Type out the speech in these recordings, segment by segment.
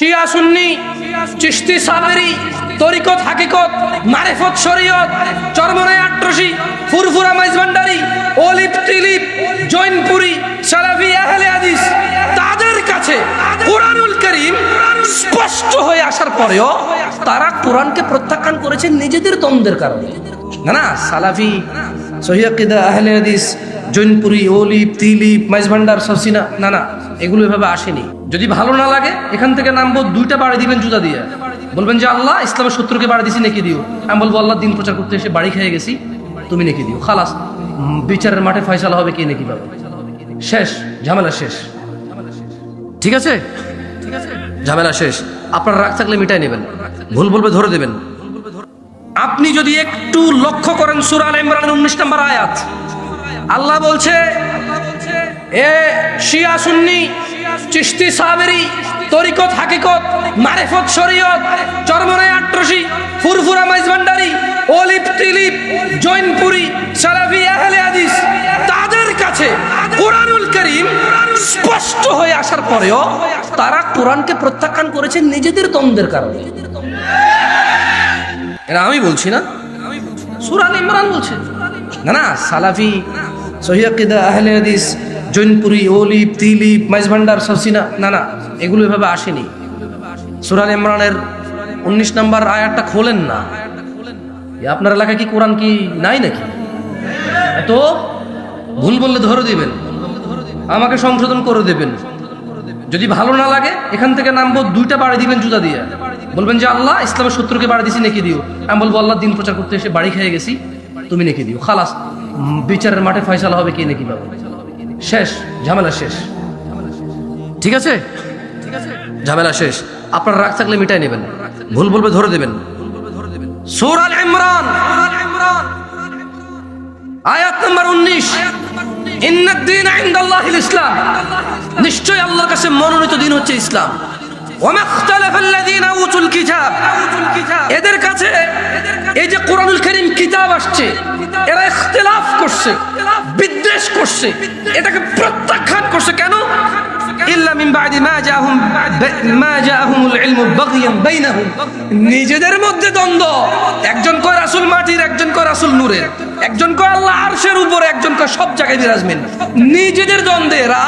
শিয়া সুন্নি চিস্তি সাবেরি তরিকত হাকিকত, মারেফত শরীয়ত চরমনায় আট্রসি, ফুরফুরা মাইজ ভান্ডারি অলিপ টিলিপ জৈনপুরি, সালাফি আহলে হাদিস, তাদের কাছে কোরআনুল করিম স্পষ্ট হয়ে আসার পরেও তারা কোরআনকে প্রত্যাখ্যান করেছে নিজেদের দ্বন্দ্বের কারণে। না না, সালাফি সহিয়াকিদা আহলে হাদিস, জৈনপুরি ওলিপ তিলিপ মাইজ ভান্ডার সসিনা না না। এগুলো এভাবে আসেনি। যদি ভালো না লাগে, এখান থেকে নামবো, দুইটা বাড়ি দিবেন জুতা দিয়ে। বলবেন যে, আল্লাহ, ইসলামের শত্রুকে বাড়ি দিছি, নেকি দিও। আমি বলব, আল্লাহ, দিন প্রচার করতে এসে বাড়ি খেয়ে গেছি, তুমি নেকি দিও। খালাস বিচারের মাঠে ফয়সালা হবে কে নেকি পাবে শেষ, ঝামেলা শেষ। ঠিক আছে? ঝামেলা শেষ। আপনার রাগ থাকলে মিটাই নেবেন। ভুল বলবে ধরে দেবেন। আপনি যদি একটু লক্ষ্য করেন সুরাল ইমরানের উনিশ নম্বর আয়াত আল্লাহ বলছে, এ শিয়া সুন্নি চিস্তি সাবেরি, তরিকত হাকিকত, মারেফত শরীয়ত চরমনায় আট্রসি, ফুরফুরা মাইজ ভান্ডারি অলিপ টিলিপ, জৈনপুরি, সালাফি আহলে আদিস তাদের কাছে কোরআনুল করিম স্পষ্ট হয়ে আসার পরেও তারা কোরআনকে প্রত্যাখ্যান করেছে নিজেদের দ্বন্দ্বের কারণে। এটা আমি বলছি না। সুরান ইমরান বলছে। না না, সালাফি সহিয়াকিদা আহলে হাদিস, জৈনপুরি ওলিপ তিলিপ মাইজ ভান্ডার সসিনা না না, এগুলো এভাবে আসেনি। সুরান ইমরানের উনিশ নম্বর আয়াতটা খোলেন না। আপনার এলাকায় কি কোরআন কি নাই নাকি? তো ভুল বললে ধরে দিবেন। আমাকে সংশোধন করে দেবেন। যদি ভালো না লাগে, এখান থেকে নামবো, দুইটা বাড়ি দিবেন জুতা দিয়ে। বলবেন যে, আল্লাহ, ইসলামের শত্রুকে বাড়ি দিছি, নেকি দিও। আমি বলব, আল্লাহ, দিন প্রচার করতে এসে বাড়ি খেয়ে গেছি, তুমি নেকি দিও। খালাস বিচারের মাঠে ফয়সালা হবে কে নেকি পাবে শেষ, ঝামেলা শেষ। ঠিক আছে? ঠিক আছে ঝামেলা শেষ। আপনার রাগ থাকলে মিটাই নেবেন। ভুল বলবে ধরে দেবেন। সূরা ইমরান। আয়াত নম্বর উনিশ। ইন্নাদ্দিন ইনদাল্লাহিল ইসলাম। নিশ্চয় আল্লাহর কাছে মনোনীত দিন হচ্ছে ইসলাম। এদের কাছে এই যে কোরআনুল করিম কিতাব আসছে, এরা ইখতিলাফ করছে, বিদ্বেষ করছে, এটাকে প্রত্যাখ্যান করছে। কেন? ইল্লা মিন বাদি মা জাহুম মা জাহুমুল ইলমু বাগিয়ান বাইনাহুম। নিজেদের মধ্যে দ্বন্দ্ব। একজন কয় রাসূল মাটির, একজন কয় রাসূল নূরের। একজন কয় আল্লাহ আরশের উপরে, একজন কয় সব জায়গায় বিরাজমান। নিজেদের দ্বন্দ্বে এরা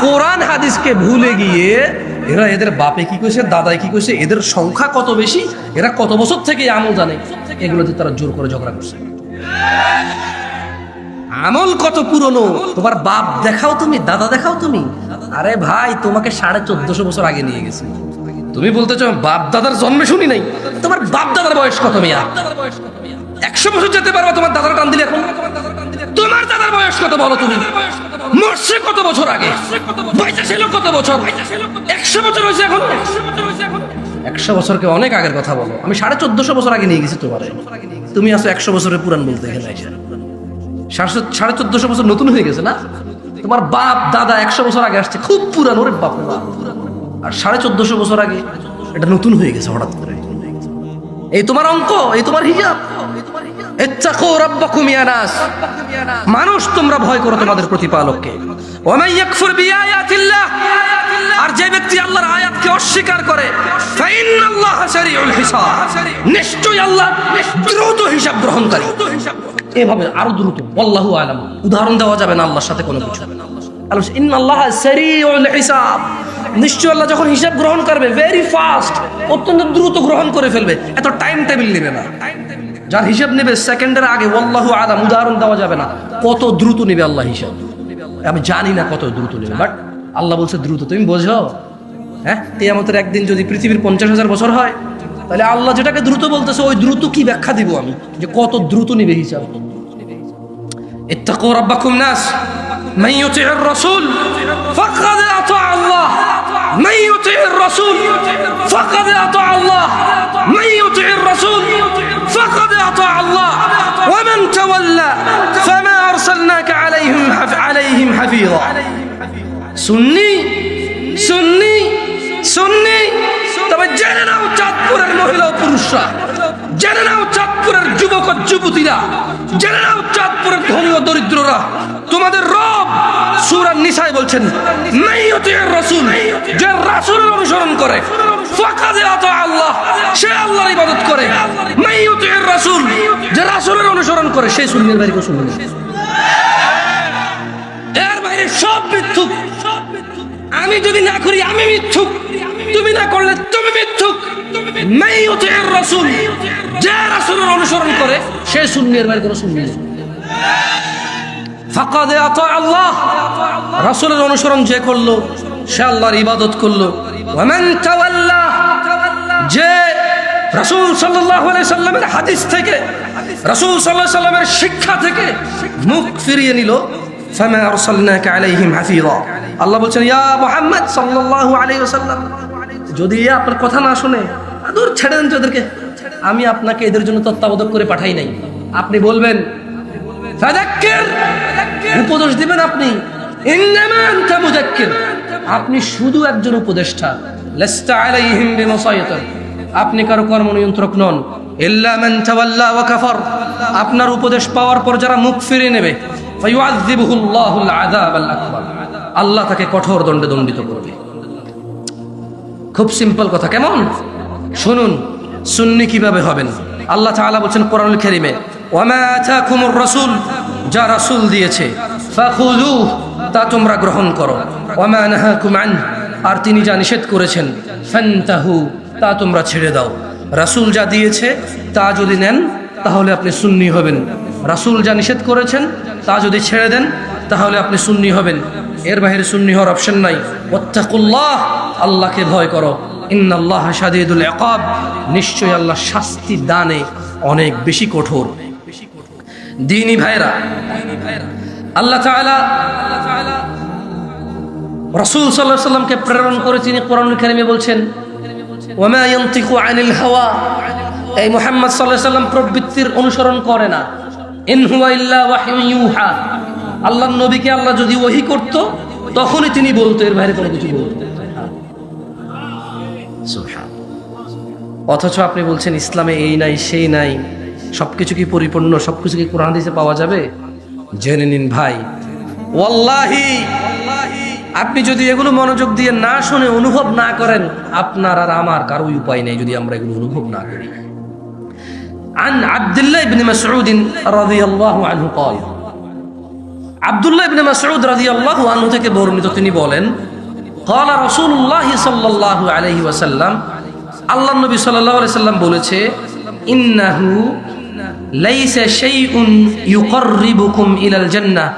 কোরআন, হাদিসকে ভুলে গিয়ে এরা এদের বাপে কি কইছে, দাদাই কি কইছে, এদের সংখ্যা কত বেশি, এরা কত বছর থেকে আমল জানে, এগুলোতে তারা জোর করে ঝগড়া করছে। আমল কত পুরনো? তোমার বাপ দেখাও তুমি, দাদা দেখাও তুমি। আরে ভাই, তোমাকে সাড়ে চোদ্দশো বছর আগে নিয়ে গেছে। তুমি বলতেছো বাপ দাদার জন্মে শুনি নাই? তোমার বাপ দাদার বয়স কত মিয়া? একশো বছর যেতে পারব তোমার দাদার টান দিলে এখন? তোমার দাদার বয়স কত বলো তুমি? মরছে কত বছর আগে? ছিল কত বছর? একশো বছর হয়েছে এখন? একশো বছরকে অনেক আগের কথা বলো। আমি সাড়ে চোদ্দশো বছর আগে নিয়ে গেছি তোমার। তুমি আসো একশো বছরের পুরান বলতে এসে সাড়ে- চোদ্দশো বছর নতুন হয়ে গেছে না? তোমার বাপ, দাদা একশো বছর আগে আসছে, খুব পুরানো রে বাপ। আর সাড়ে চোদ্দশো বছর আগে এটা নতুন হয়ে গেছে হঠাৎ করে। এই তোমার অঙ্ক, এই তোমার নাস। মানুষ, তোমরা ভয় করো তোমাদের প্রতিপালককে। আর যে ব্যক্তি আল্লাহর আয়াতকে অস্বীকার করে নিশ্চয়ই আল্লাহ দ্রুত হিসাব গ্রহণকারী। এভাবে আরও দ্রুত আল্লাহু আলাম। উদাহরণ দেওয়া যাবে না আল্লাহর সাথে কোনো কিছু। হিসাব। নিশ্চয় আল্লাহ যখন হিসাব গ্রহণ করবে ভেরি ফাস্ট অত্যন্ত দ্রুত গ্রহণ করে ফেলবে, এত টাইম টেবিল নেবে না। যার হিসাব নেবে সেকেন্ডের আগে আল্লাহু আলাম, উদাহরণ দেওয়া যাবে না। কত দ্রুত নেবে আল্লাহ হিসাব? আমি জানি না কত দ্রুত নেবে বাট আল্লাহ বলছে দ্রুত। তুমি বোঝো? হ্যাঁ? কেয়ামতের একদিন যদি পৃথিবীর পঞ্চাশ হাজার বছর হয়, তাহলে আল্লাহ যেটাকে দ্রুত বলতেছে, ওই দ্রুত কি ব্যাখ্যা দিব আমি? যে কত দ্রুত নিবে হিসাব? اتقوا ربكم ناس من يطع الرسول فقد اطاع الله من يطع الرسول فقد اطاع الله من يطع الرسول فقد اطاع الله ومن تولى فما ارسلناك عليهم حف عليهم حفيظا সুন্নি সুন্নি সুন্নি তবে জেনে নাও চাঁদপুরের মহিলা ও পুরুষরা জেনে নাও চাঁদপুরের যুবক ও যুবতীরা জেনে নাও চাঁদপুরের ধনী ও দরিদ্ররা, তোমাদের রব সুরার নিসাই বলছেন নাই যে রাসূলের অনুসরণ করে আল্লাহ, সে আল্লাহর ইবাদত করে। রাসূল, যে রাসূলের অনুসরণ করে বাইরে শুনবে এর বাইরে সব মিথ্যুক। আমি যদি না করি, আমি মিথ্যুক। তুমি না করলে, তুমি মিথ্যুক। রাসূল, যে রাসূলের অনুসরণ করে, সে সুন্নির বাইরে কোনো শুনবে না আল্লাহ। রাসূলের অনুসরণ যে করল, সে আল্লাহর ইবাদত করল। যে রাসূল সাল্লামের হাদিস থেকে, রাসূল আলাইহি সাল্লামের শিক্ষা থেকে মুখ ফিরিয়ে নিল। আল্লাহ বলছেন, ইয়া মুহাম্মদ যদি আপনার কথা না শুনে ছেড়ে দেন তো এদেরকে। আমি আপনাকে এদের জন্য তত্ত্বাবধায়ক করে পাঠাই নাই। আপনি বলবেন উপদেশ দিবেন আপনি। আপনি শুধু একজন উপদেষ্টা। আপনি কারও কর্ম নিয়ন্ত্রক নন ওয়া আপনার উপদেশ পাওয়ার পর যারা মুখ ফিরিয়ে নেবে আল্লাহ তাকে কঠোর দণ্ডে দণ্ডিত করবে। খুব সিম্পল কথা, কেমন? শুনুন, সুন্নি কীভাবে হবেন? আল্লাহ বলছেন কারীমে ওয়ামা আতাকুমুর রাসূল। যা রাসূল দিয়েছে। তা তোমরা গ্রহণ করো। আর তিনি যা নিষেধ করেছেন, ফান্তাহু, তা তোমরা ছেড়ে দাও। রাসূল যা দিয়েছে, তা যদি নেন, তাহলে আপনি সুন্নি হবেন। রাসূল যা নিষেধ করেছেন, তা যদি ছেড়ে দেন, তাহলে আপনি সুন্নি হবেন। এর বাইরে সুন্নি হওয়ার অপশন নাই। ওয়াত্তাকুল্লাহ, আল্লাহকে ভয় করো। ইন্নাল্লাহ শাদীদুল ইকাব নিশ্চয় আল্লাহ শাস্তি দানে অনেক বেশি কঠোর। দিনী ভাইরা আল্লাহ রাসূল সাল্লামকে প্রেরণ করে তিনি কোরআনুল কারীমে বলছেন নবীকে আল্লাহ যদি ওহী করত, তখনই তিনি বলতো, এর অথচ আপনি বলছেন, ইসলামে এই নাই, সেই নাই। সবকিছু কি পরিপূর্ণ সবকিছু কি কোরআন হাদিসে পাওয়া যাবে জেনে নিন ভাই ওয়াল্লাহি আপনি যদি এগুলো মনোযোগ দিয়ে না শুনে অনুভব না করেন আপনার আর আমার কারোই উপায় নেই যদি আমরা এগুলো অনুভব না করি عن عبد الله بن مسعود رضي الله عنه قال আব্দুল্লাহ ইবনে মাসউদ রাদিয়াল্লাহু আনহু থেকে বর্ণিত তিনি বলেন قال رسول الله صلى الله عليه وسلم আল্লাহ নবী সাল্লাল্লাহু আলাইহি সাল্লাম বলেছে ইন্নাহু লাইসা শাইউন ইউকাররিবুকুম ইলাল জান্নাহ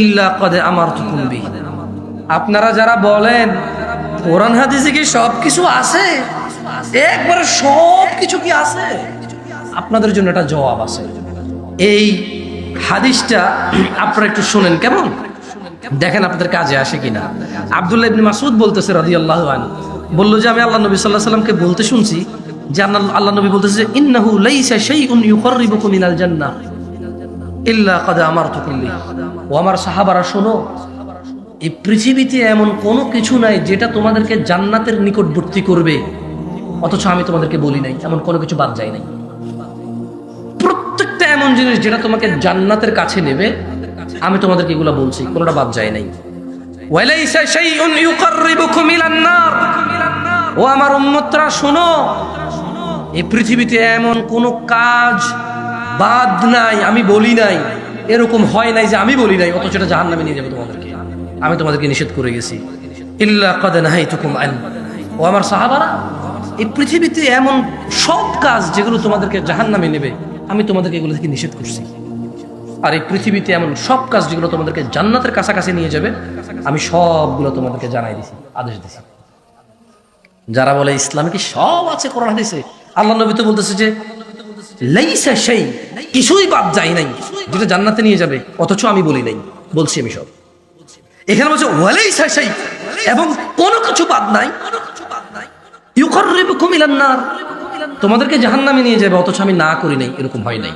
ইল্লা ক্বাদ আমারতুকুম আপনারা যারা বলেন, কোরআন হাদিসে কি সব কিছু আছে? একবারে সব কিছু কি আছে? আপনাদের জন্য একটা জবাব আছে। এই হাদিসটা আপনারা একটু শুনেন কেমন? দেখেন আপনাদের কাজে আসে কিনা। আব্দুল্লাহ ইবনে মাসুদ বলতেছে রাদিয়াল্লাহু আনহু, বলল যে, আমি আল্লাহ নবী সাল্লাল্লাহু আলাইহি সাল্লামকে বলতে শুনছি আল্লাহ নবী বলতেছে ও আমার সাহাবারা, শোনো, এই পৃথিবীতে এমন কোনো কিছু নাই যেটা তোমাদেরকে জান্নাতের নিকটবর্তী করবে। অথচ আমি তোমাদেরকে বলি নাই, এমন কোনো কিছু বাদ যায় নাই। প্রত্যেকটা এমন জিনিস যেটা তোমাকে জান্নাতের কাছে নেবে, আমি তোমাদেরকে এগুলো বলছি, কোনোটা বাদ যায় নাই। ও আমার উম্মতরা, শোনো এই পৃথিবীতে এমন কোনো কাজ বাদ নাই, আমি বলি নাই। এরকম হয় নাই যে আমি বলি নাই, অথচ এটা জাহান্নামে নিয়ে যাবে তোমাদেরকে। আমি তোমাদেরকে নিষেধ করে গেছি। ইল্লা কাদ নাহাইতুকুম আন। ও আমার সাহাবারা, এই পৃথিবীতে এমন সব কাজ যেগুলো তোমাদেরকে জাহান্নামে নেবে, আমি তোমাদেরকে এগুলো থেকে নিষেধ করছি। আর এই পৃথিবীতে এমন সব কাজ যেগুলো তোমাদেরকে জান্নাতের কাছাকাছি নিয়ে যাবে, আমি সবগুলো তোমাদেরকে জানাই দিছি, আদেশ দিছি। যারা বলে ইসলামে কি সব আছে, কোরআন হাদিসে? আল্লাহ নবী তো বলতেছে যে, লাইসা সেই কিছুই বাদ যায় নাই। যেটা জান্নাতে নিয়ে যাবে, অথচ আমি বলি নাই। বলছি আমি সব। এখানে বলছে, ওয়ালাইসা সেই এবং কোনো কিছু বাদ নাই। ইউকাররিবুকুম ইলান নার। তোমাদেরকে জাহান্নামে নিয়ে যাবে, অথচ আমি না করি নাই, এরকম হয় নাই।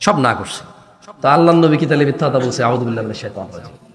সব না করছে। তো আল্লাহ নবী কি তাহলে মিথ্যা কথা বলছে? আউযুবিল্লাহি মিনাশ শাইতানির রাজিম।